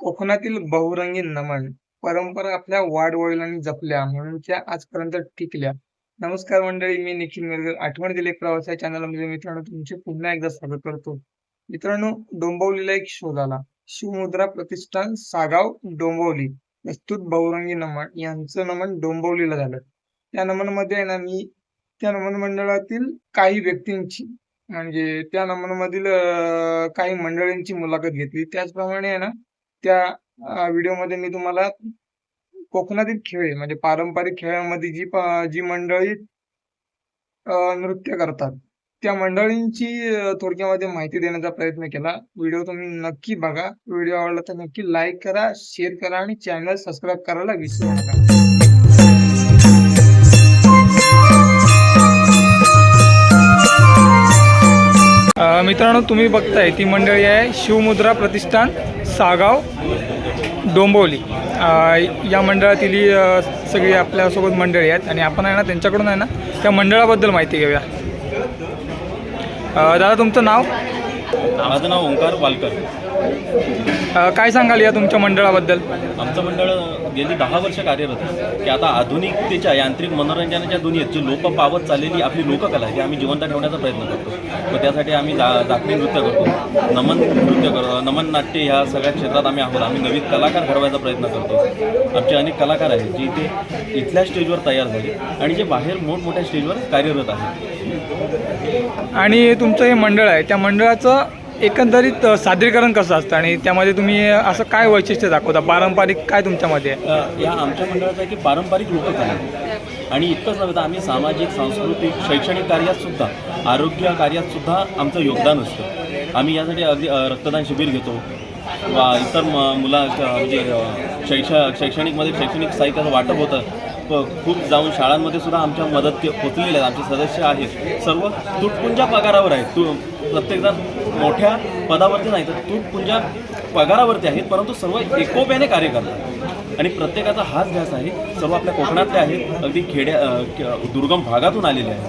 कोकणातील बहुरंगी नमन परंपरा आपल्या वाडवडिलांनी जपल्या म्हणून त्या आजपर्यंत टिकल्या. नमस्कार मंडळी, मी निखिल मिरगर. आठवण दिले एक प्रवास या चॅनलमध्ये मित्रांनो तुमचे पुन्हा एकदा स्वागत करतो. मित्रांनो, डोंबवलीला एक शोध आला. शिवमुद्रा प्रतिष्ठान सागाव डोंबवली प्रस्तुत बहुरंगी नमन यांचं नमन डोंबवलीला झालं. त्या नमनमध्ये आहे ना मी त्या नमन मंडळातील काही व्यक्तींची म्हणजे त्या नमनमधील काही मंडळींची मुलाखत घेतली. त्याचप्रमाणे आहे ना त्या व्हिडिओमध्ये मी तुम्हाला कोकणातील खेळ म्हणजे पारंपरिक खेळामध्ये जी जी मंडळी नृत्य करतात, त्या मंडळींची थोडक्यामध्ये माहिती देण्याचा प्रयत्न केला. व्हिडिओ तुम्ही नक्की बघा. व्हिडिओ आवडला तर नक्की लाईक करा, शेअर करा आणि चॅनल सबस्क्राईब करायला विसरू नका. मित्रांनो तुम्ही बघताय ती मंडळी आहे शिवमुद्रा प्रतिष्ठान सागाव डोंबिवली. या मंडळातील सगळी आपल्यासोबत मंडळी आहेत आणि आपण आहे ना त्यांच्याकडून आहे ना त्या मंडळाबद्दल माहिती घेऊया. दादा तुमचं नाव? माझं नाव ओंकार वालकर काय सांगाल या तुमच्या मंडळाबद्दल? आमचं मंडळ गेली दहा वर्ष कार्यरत आहे. की आता आधुनिकतेच्या यांत्रिक मनोरंजनाच्या दुनियेत जी लोक पावत चाललेली आपली लोककला आहे ती आम्ही जिवंत ठेवण्याचा प्रयत्न करतो. मग त्यासाठी आम्ही जा जाखणी नृत्य करतो. नमन नृत्य करतो नमन नाट्य ह्या सगळ्या क्षेत्रात आम्ही आहोत. आम्ही नवीन कलाकार घडवायचा प्रयत्न करतो. आमचे अनेक कलाकार आहेत जे इथे इथल्या स्टेजवर तयार झाले आणि जे बाहेर मोठमोठ्या स्टेजवर कार्यरत आहेत. आणि तुमचं हे मंडळ आहे. त्या मंडळाचं एकंदरीत सादरीकरण कसं असतं आणि त्यामध्ये तुम्ही असं काय वैशिष्ट्य दाखवता? पारंपरिक काय तुमच्यामध्ये? आहे? या आमच्या मंडळाचं आहे की पारंपरिक लोककला. आणि इतकंच नव्हे तर आम्ही सामाजिक सांस्कृतिक शैक्षणिक कार्यात सुद्धा आरोग्य कार्यात सुद्धा आमचं योगदान असतं. आम्ही यासाठी अगदी अ, रक्तदान शिबिर घेतो. वा इतर म मुला म्हणजे अ, शैक्ष शैक्षणिकमध्ये शैक्षणिक साहित्याचं वाटप होतं. खूप जाऊन शाळांमध्ये सुद्धा आमच्या मदत के पोचलेले आहेत. आमचे सदस्य आहेत. सर्व तुटपुंजा पगारावर आहेत. तू प्रत्येकजण मोठ्या पदावरती नाही तर तुटपुंजा पगारावरती आहेत परंतु सर्व एकोप्याने कार्य करतात. आणि प्रत्येकाचा हाच ध्यास आहे सर्व आपल्या कोकणातले आहेत. अगदी खेड्या दुर्गम भागातून आलेले आहेत.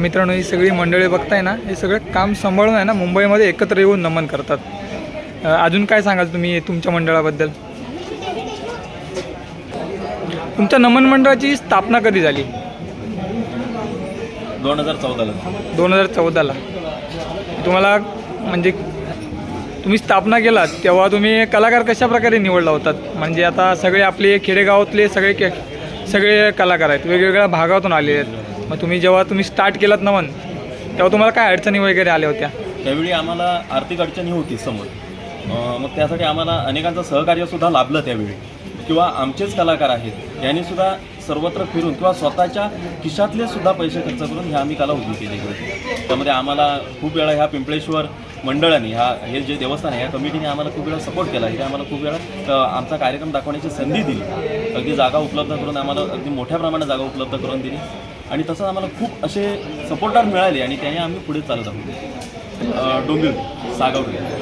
मित्रांनो ही सगळी मंडळी बघताय ना हे सगळं काम सांभाळून आहे ना मुंबईमध्ये एकत्र येऊन नमन करतात. अजून काय सांगाल तुम्ही तुमच्या मंडळाबद्दल? तुमच्या नमन मंडळाची स्थापना कधी झाली? दोन हजार चौदाला. दोन हजार चौदाला. तुम्हाला म्हणजे तुम्ही स्थापना केलात तेव्हा तुम्ही कलाकार कशा प्रकारे निवडला होतात? म्हणजे आता सगळे आपले खेडेगावातले सगळे के सगळे कलाकार आहेत वेगवेगळ्या भागातून आलेले आहेत. मग तुम्ही जेव्हा तुम्ही स्टार्ट केलात नमन तेव्हा तुम्हाला काय अडचणी वगैरे आल्या होत्या? त्यावेळी आम्हाला आर्थिक अडचणी होती समोर. मग त्यासाठी आम्हाला अनेकांचं सहकार्यसुद्धा लाभलं त्यावेळी. किंवा आमचेच कलाकार आहेत यांनी सुद्धा सर्वत्र फिरून किंवा स्वतःच्या खिशातले सुद्धा पैसे खर्च करून ह्या आम्ही कला उभी केली होती. त्यामध्ये आम्हाला खूप वेळा ह्या पिंपळेश्वर मंडळाने ह्या हे जे देवस्थान आहे या कमिटीने आम्हाला खूप वेळा सपोर्ट केला. इथे आम्हाला खूप वेळा आमचा कार्यक्रम दाखवण्याची संधी दिली. अगदी जागा उपलब्ध करून आम्हाला अगदी मोठ्या प्रमाणात जागा उपलब्ध करून दिली. आणि तसंच आम्हाला खूप असे सपोर्टर मिळाले आणि त्याने आम्ही पुढे चालत आहोत. डोंबिवली सागावडी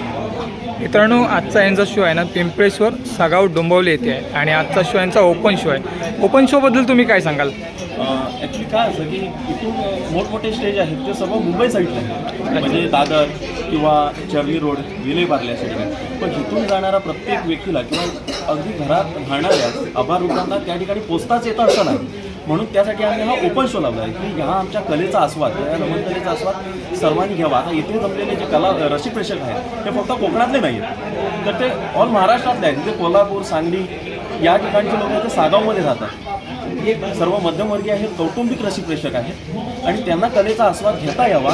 मित्रांनो आजचा यांचा शो आहे ना पिंपळेश्वर सागाव डोंबवली येथे आहे. आणि आजचा शो यांचा ओपन शो आहे. ओपन शोबद्दल तुम्ही काय सांगाल? ॲक्च्युली काय असं की इथून मोठमोठे स्टेज आहेत ते सर्व मुंबई साईडला आहेत. म्हणजे दादर किंवा चर्ली रोड विले साईडला पण इथून जाणारा प्रत्येक व्यक्तीला किंवा अगदी घरात राहणाऱ्या अभारुग्णांना त्या ठिकाणी पोचताच येत असं नाही. म्हणून त्यासाठी आम्ही हा ओपन शो लावला आहे की ह्या आमच्या कलेचा आस्वाद या रमण कलेचा आस्वाद सर्वांनी घ्यावा. आता इथे जमलेले जे कला रसिक प्रेक्षक आहेत ते फक्त कोकणातले नाही आहेत. तर ते ऑल महाराष्ट्रातले आहेत. जे कोल्हापूर सांगली या ठिकाणचे लोक ते सागावमध्ये राहतात. सर्व मध्यमवर्गीय आहेत कौटुंबिक रसिक प्रेक्षक आहेत. आणि त्यांना कलेचा आस्वाद घेता यावा.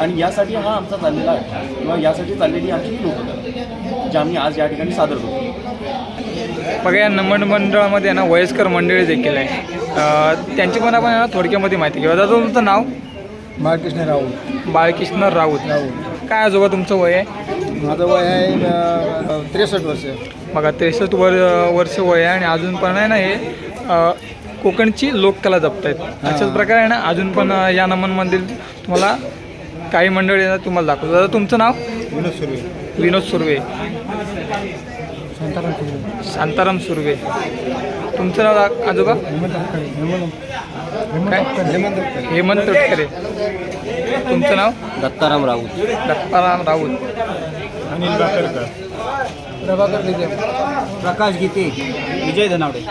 आणि यासाठी हा आमचा चाललेला किंवा यासाठी चाललेली आमची ही लोककला जी आम्ही आज या ठिकाणी सादर करतो. बघा या नमन मंडळामध्ये ना वयस्कर मंडळी देखील आहे. त्यांची पण आपण थोडक्यामध्ये माहिती घेऊ दादा तुमचं नाव? बाळकृष्ण राऊत. बाळकृष्ण राऊत. राऊत. काय आजोबा तुमचं वय आहे? माझं वय आहे त्रेसष्ट वर्ष. बघा त्रेसष्ट वर वर्ष वय आहे आणि अजून पण आहे ना हे कोकणची लोककला जपत आहेत अशाच प्रकारे आहे ना अजून पण या नमनमधील तुम्हाला काही मंडळी तुम्हाला दाखवतो दादा तुमचं नाव? विनोद सुर्वे. विनोद सुर्वे. शांताराम सुर्वे. शांताराम सुर्वे. तुमचं नाव आजोबा? हेमंत हक्काळे हेमंत काय? हेमंत तटकरे तुमचं नाव? दत्ताराम राऊत. दत्ताराम राऊत. अनिल बाकरकर. प्रभाकर विजय प्रकाश गीते. विजय धनावडे.